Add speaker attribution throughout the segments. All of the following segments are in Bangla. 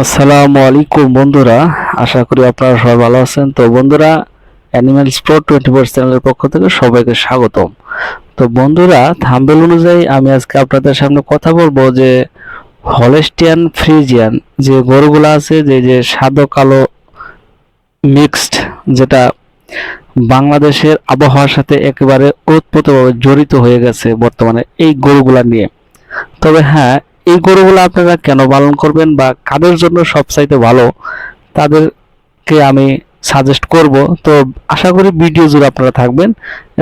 Speaker 1: আসসালামু আলাইকুম বন্ধুরা, আশা করি আপনারা সবাই ভালো আছেন। তো বন্ধুরা অ্যানিম্যালস প্রো টোয়েন্টি ফোর চ্যানেলের পক্ষ থেকে সবাইকে স্বাগতম। তো বন্ধুরা, থাম্বেল অনুযায়ী আমি আজকে আপনাদের সামনে কথা বলব যে হলেস্টিয়ান ফ্রিজিয়ান যে গরুগুলো আছে, যে যে সাদো কালো মিক্সড যেটা বাংলাদেশের আবহাওয়ার সাথে একেবারে ওতপ্রোতভাবে জড়িত হয়ে গেছে বর্তমানে এই গরুগুলা নিয়ে। তবে হ্যাঁ এই গরুগুলো আপনারা কেন পালন করবেন বা কাদের জন্য সবচাইতে ভালো, তাদেরকে আমি সাজেস্ট করব। তো আশা করি ভিডিও জুড়ে আপনারা থাকবেন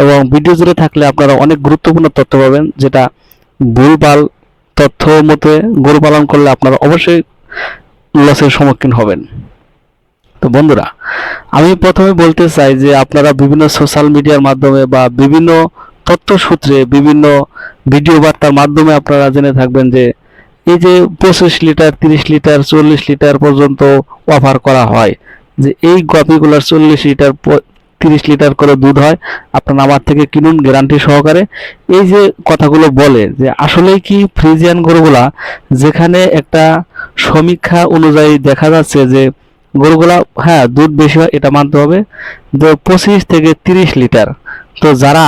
Speaker 1: এবং ভিডিও জুড়ে থাকলে আপনারা অনেক গুরুত্বপূর্ণ তথ্য পাবেন, যেটা ভুলভাল তথ্য মতে গরু পালন করলে আপনারা অবশ্যই লসের সম্মুখীন হবেন। তো বন্ধুরা, আমি প্রথমে বলতে চাই যে আপনারা বিভিন্ন সোশ্যাল মিডিয়ার মাধ্যমে বা বিভিন্ন তথ্য সূত্রে বিভিন্ন ভিডিও বার্তার মাধ্যমে আপনারা জেনে থাকবেন যে এই যে পঁচিশ লিটার, তিরিশ লিটার, চল্লিশ লিটার পর্যন্ত অফার করা হয়, যে এই গাভিগুলোর চল্লিশ লিটার তিরিশ লিটার করে দুধ হয়, আপনারা আমার থেকে কিনুন গ্যারান্টি সহকারে। এই যে কথাগুলো বলে, যে আসলেই কি ফ্রিজিয়ান গরুগুলা, যেখানে একটা সমীক্ষা অনুযায়ী দেখা যাচ্ছে যে গরুগুলা হ্যাঁ দুধ বেশি হয়, এটা মানতে হবে, যে পঁচিশ থেকে তিরিশ লিটার। তো যারা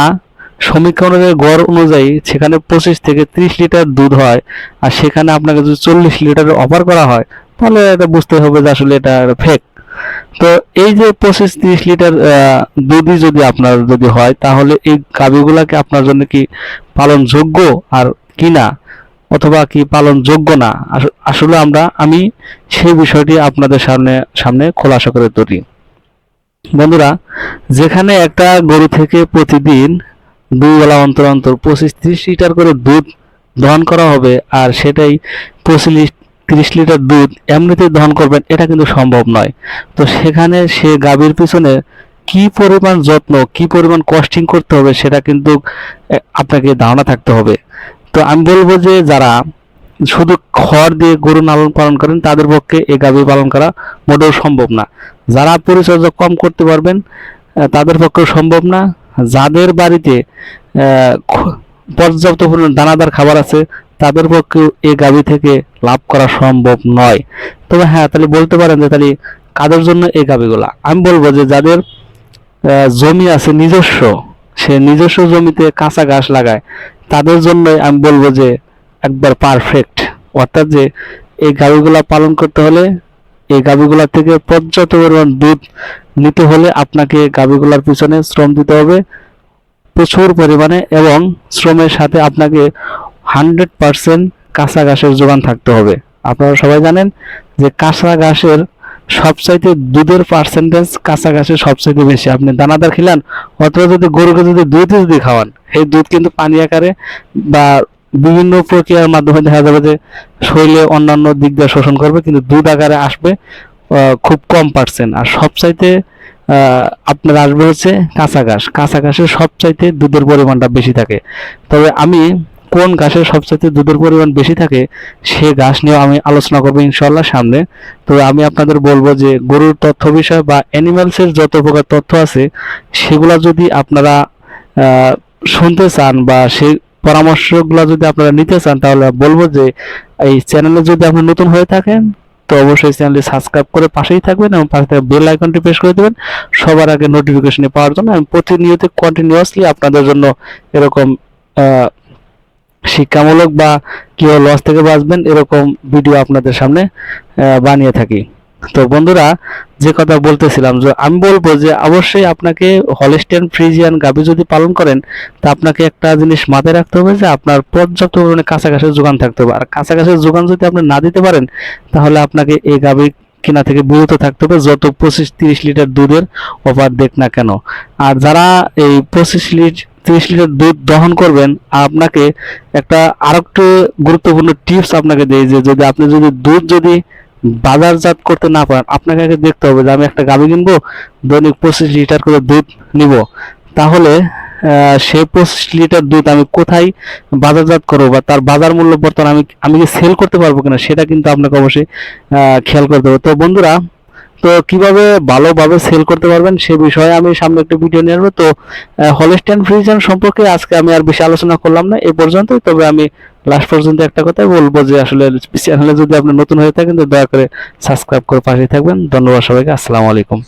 Speaker 1: সমীক্ষা অনুযায়ী গড় অনুযায়ী সেখানে পঁচিশ থেকে ত্রিশ লিটার দুধ হয়, আর সেখানে আপনাকে যদি চল্লিশ লিটারের অফার করা হয়, তাহলে এটা বুঝতে হবে যে আসলে এটা ফেক তো এই যে পঁচিশ ত্রিশ লিটার দুধই যদি আপনার যদি হয়, তাহলে এই গাভীগুলাকে আপনার জন্য কি পালন যোগ্য আর কি না? অথবা কি পালন যোগ্য না আসলে আমরা, আমি সেই বিষয়টি আপনাদের সামনে সামনে খোলাসা করে তুলি। বন্ধুরা, যেখানে একটা গরু থেকে প্রতিদিন দুই বেলা অন্তর অন্তর পঁচিশ ত্রিশ লিটার করে দুধ দহন করা হবে, আর সেটাই পঁচিশ তিরিশ লিটার দুধ এমনিতেই দহন করবেন, এটা কিন্তু সম্ভব নয়। তো সেখানে সে গাভীর পিছনে কি পরিমাণ যত্ন, কি পরিমাণ কস্টিং করতে হবে, সেটা কিন্তু আপনাকে ধারণা থাকতে হবে। তো আমি বলব যে যারা শুধু খড় দিয়ে গরু লালন পালন করেন, তাদের পক্ষে এই গাভী পালন করা মোটেও সম্ভব না। যারা পরিচর্যা কম করতে পারবেন তাদের পক্ষেও সম্ভব না। যাদের বাড়িতে পর্যাপ্ত পরিমাণ দানাদার খাবার আছে, তাদের পক্ষেও এই গাভী থেকে লাভ করা সম্ভব নয়। তবে হ্যাঁ তাহলে বলতে পারেন যে তাহলে কাদের জন্য এই গাভীগুলা? আমি বলব যে যাদের জমি আছে নিজস্ব, সে নিজস্ব জমিতে কাঁচা ঘাস লাগায়, তাদের জন্য আমি বলব যে একবার পারফেক্ট অর্থাৎ যে এই গাভীগুলা পালন করতে হলে এই গাভীগুলার থেকে পর্যাপ্ত পরিমাণ দুধ নিতে হলে আপনাকে গাভীগুলার পিছনে শ্রম দিতে হবে। প্রচুর পরিমাণে এবং শ্রমের সাথে আপনাকে হান্ড্রেড পার্সেন্ট কাঁচা ঘাসের যোগান থাকতে হবে। আপনারা সবাই জানেন যে কাঁচা ঘাসের সবচাইতে দুধের পার্সেন্টেজ কাঁচা ঘাসের সবচাইতে বেশি। আপনি দানাদার খেলেন, অথবা যদি গরুকে যদি দুধ যদি খাওয়ান, সেই দুধ কিন্তু পানি আকারে বা বিভিন্ন প্রক্রিয়ার মাধ্যমে দেখা যাবে যে শরীরে অন্যান্য দিক দিয়ে শোষণ করবে, কিন্তু দুধ আকারে আসবে খুব কম পার্সেন্ট আর সবচাইতে আপনার আসবে হচ্ছে কাঁচা ঘাস। কাঁচা ঘাসের সবচাইতে দুধের পরিমাণটা বেশি থাকে। তবে আমি কোন ঘাসের সবচাইতে দুধের পরিমাণ বেশি থাকে, সে ঘাস নিয়ে আমি আলোচনা করব ইনশাল্লাহ সামনে। তো আমি আপনাদের বলব যে গরুর তথ্য বিষয় বা অ্যানিমালসের যত প্রকার তথ্য আছে, সেগুলা যদি আপনারা শুনতে চান বা সেই পরামর্শগুলো যদি আপনারা নিতে চান, তাহলে বলব যে এই চ্যানেলে যদি আপনি নতুন হয়ে থাকেন, তো অবশ্যই চ্যানেলটি সাবস্ক্রাইব করে পাশেই থাকবেন এবং পাশে থাকা বেল আইকনটি প্রেস করে দেবেন। সবার আগে নোটিফিকেশন পাওয়ার জন্য আমি প্রতিনিয়ত কন্টিনিউয়াসলি আপনাদের জন্য এরকম শিক্ষামূলক বা কেউ লস থেকে বাঁচবেন, এরকম ভিডিও আপনাদের সামনে বানিয়ে থাকি। তো বন্ধুরা, যে কথা বলতেছিলাম যে আমি বলব যে অবশ্যই আপনাকে হলিস্টিয়ান ফ্রিজিয়ান গাভী যদি পালন করেন, তা আপনাকে একটা জিনিস মাথায় রাখতে হবে যে আপনার পর্যাপ্ত পরিমাণে ঘাসের যোগান থাকতে হবে। আর ঘাসের যোগান যদি আপনি না দিতে পারেন, তাহলে আপনাকে এই গাভী কেনা থেকে বিরত থাকতে হবে, যত পঁচিশ তিরিশ লিটার দুধের অফার দেখ না কেন। আর যারা এই পঁচিশ লিটার তিরিশ লিটার দুধ দহন করবেন, আপনাকে একটা আরেকটু গুরুত্বপূর্ণ টিপস আপনাকে দেই যে যদি আপনি যদি দুধ যদি বাজারজাত করতে না পারেন, আপনাকে আগে দেখতে হবে যে আমি একটা গাভী কিনবো, দৈনিক পঁচিশ লিটার করে দুধ নিব। তাহলে সে পঁচিশ লিটার দুধ আমি কোথায় বাজারজাত করব বা তার বাজার মূল্য বর্তমান আমি আমি সেল করতে পারব কিনা, সেটা কিন্তু আপনাকে অবশ্যই খেয়াল করতে হবে। তো বন্ধুরা তো কীভাবে ভালোভাবে সেল করতে পারবেন সে বিষয়ে আমি সামনে একটা ভিডিও নিয়ে আসব। তো হলেস্টাইন ফ্রিজন সম্পর্কে আজকে আমি আর বেশি আলোচনা করলাম না, এ পর্যন্তই। তবে আমি লাস্ট পর্যন্ত একটা কথাই বলব যে, আসলে চ্যানেলে যদি আপনি নতুন হয়ে থাকেন, তো দয়া করে সাবস্ক্রাইব করে পাশে থাকবেন। ধন্যবাদ সবাইকে। আসসালামু আলাইকুম।